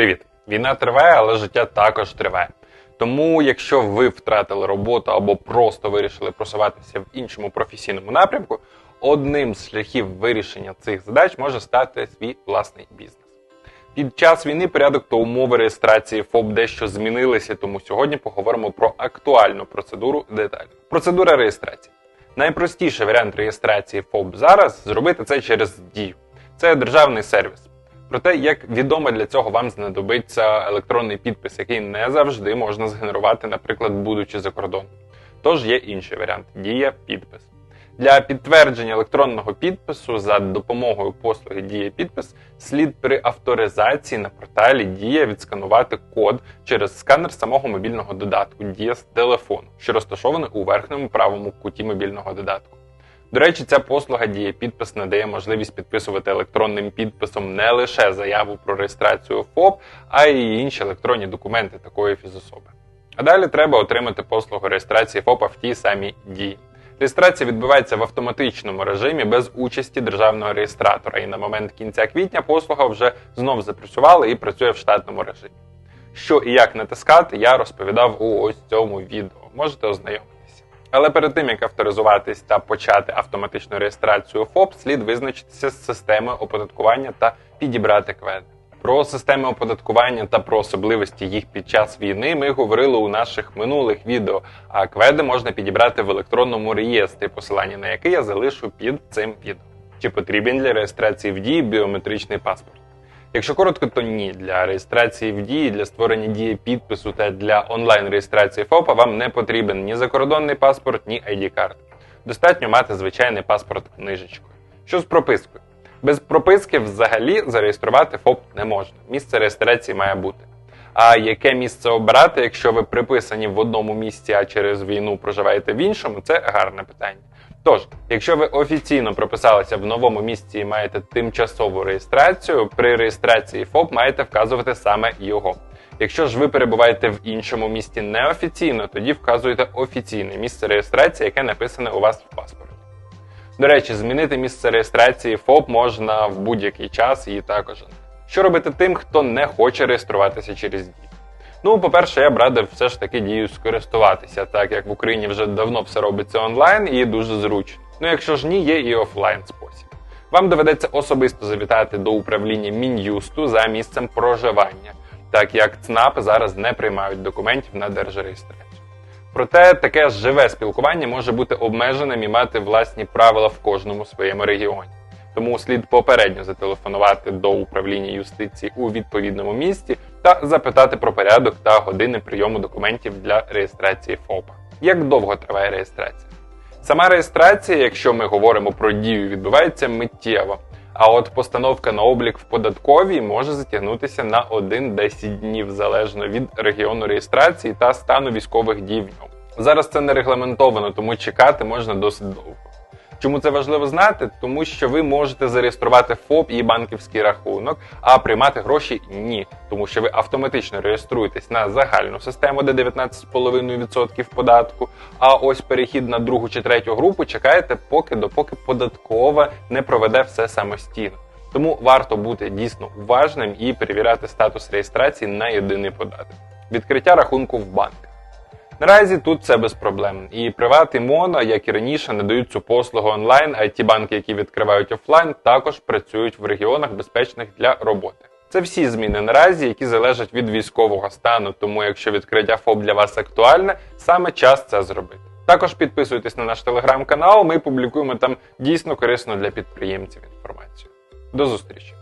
Привіт! Війна триває, але життя також триває. Тому, якщо ви втратили роботу або просто вирішили просуватися в іншому професійному напрямку, одним з шляхів вирішення цих задач може стати свій власний бізнес. Під час війни порядок та умови реєстрації ФОП дещо змінилися, тому сьогодні поговоримо про актуальну процедуру детально. Процедура реєстрації. Найпростіший варіант реєстрації ФОП зараз зробити це через дію. Це державний сервіс. Проте, як відомо, для цього вам знадобиться електронний підпис, який не завжди можна згенерувати, наприклад, будучи за кордоном. Тож є інший варіант дія підпис. Для підтвердження електронного підпису за допомогою послуги Дія підпис слід при авторизації на порталі Дія відсканувати код через сканер самого мобільного додатку Дія з телефону, що розташований у верхньому правому куті мобільного додатку. До речі, ця послуга Дія підпис надає можливість підписувати електронним підписом не лише заяву про реєстрацію ФОП, а й інші електронні документи такої фізособи. А далі треба отримати послугу реєстрації ФОПа в тій самій дії. Реєстрація відбувається в автоматичному режимі без участі державного реєстратора, і на момент кінця квітня послуга вже знов запрацювала і працює в штатному режимі. Що і як натискати, я розповідав у ось цьому відео. Можете ознайомитися. Але перед тим як авторизуватись та почати автоматичну реєстрацію ФОП, слід визначитися з системою оподаткування та підібрати кведи. Про системи оподаткування та про особливості їх під час війни ми говорили у наших минулих відео. А кведи можна підібрати в електронному реєстрі, посилання на який я залишу під цим відео. Чи потрібен для реєстрації в дії біометричний паспорт? Якщо коротко, то ні. Для реєстрації в дії, для створення дії підпису та для онлайн-реєстрації ФОПа вам не потрібен ні закордонний паспорт, ні ID-карт. Достатньо мати звичайний паспорт книжечкою. Що з пропискою? Без прописки взагалі зареєструвати ФОП не можна. Місце реєстрації має бути. А яке місце обирати, якщо ви приписані в одному місці, а через війну проживаєте в іншому, це гарне питання. Тож, якщо ви офіційно прописалися в новому місці і маєте тимчасову реєстрацію, при реєстрації ФОП маєте вказувати саме його. Якщо ж ви перебуваєте в іншому місті неофіційно, тоді вказуєте офіційне місце реєстрації, яке написане у вас в паспорті. До речі, змінити місце реєстрації ФОП можна в будь-який час і також. Що робити тим, хто не хоче реєструватися через дію? Ну, по-перше, я б радив все ж таки дію скористуватися, так як в Україні вже давно все робиться онлайн і дуже зручно. Ну, якщо ж ні, є і офлайн спосіб. Вам доведеться особисто завітати до управління Мін'юсту за місцем проживання, так як ЦНАП зараз не приймають документів на держреєстрацію. Проте таке живе спілкування може бути обмеженим і мати власні правила в кожному своєму регіоні. Тому слід попередньо зателефонувати до управління юстиції у відповідному місті та запитати про порядок та години прийому документів для реєстрації ФОПа. Як довго триває реєстрація? Сама реєстрація, якщо ми говоримо про дію, відбувається миттєво. А от постановка на облік в податковій може затягнутися на 1-10 днів залежно від регіону реєстрації та стану військових дій в ньому. Зараз це не регламентовано, тому чекати можна досить довго. Чому це важливо знати? Тому що ви можете зареєструвати ФОП і банківський рахунок, а приймати гроші ні, тому що ви автоматично реєструєтесь на загальну систему, де 19,5% податку. А ось перехід на другу чи третю групу чекаєте, поки допоки податкова не проведе все самостійно. Тому варто бути дійсно уважним і перевіряти статус реєстрації на єдиний податок. Відкриття рахунку в банк. Наразі тут це без проблем. І Приват і Моно, як і раніше, надають цю послугу онлайн, а ті банки, які відкривають офлайн, також працюють в регіонах безпечних для роботи. Це всі зміни наразі, які залежать від військового стану. Тому, якщо відкриття ФОП для вас актуальне, саме час це зробити. Також підписуйтесь на наш телеграм-канал. Ми публікуємо там дійсно корисну для підприємців інформацію. До зустрічі!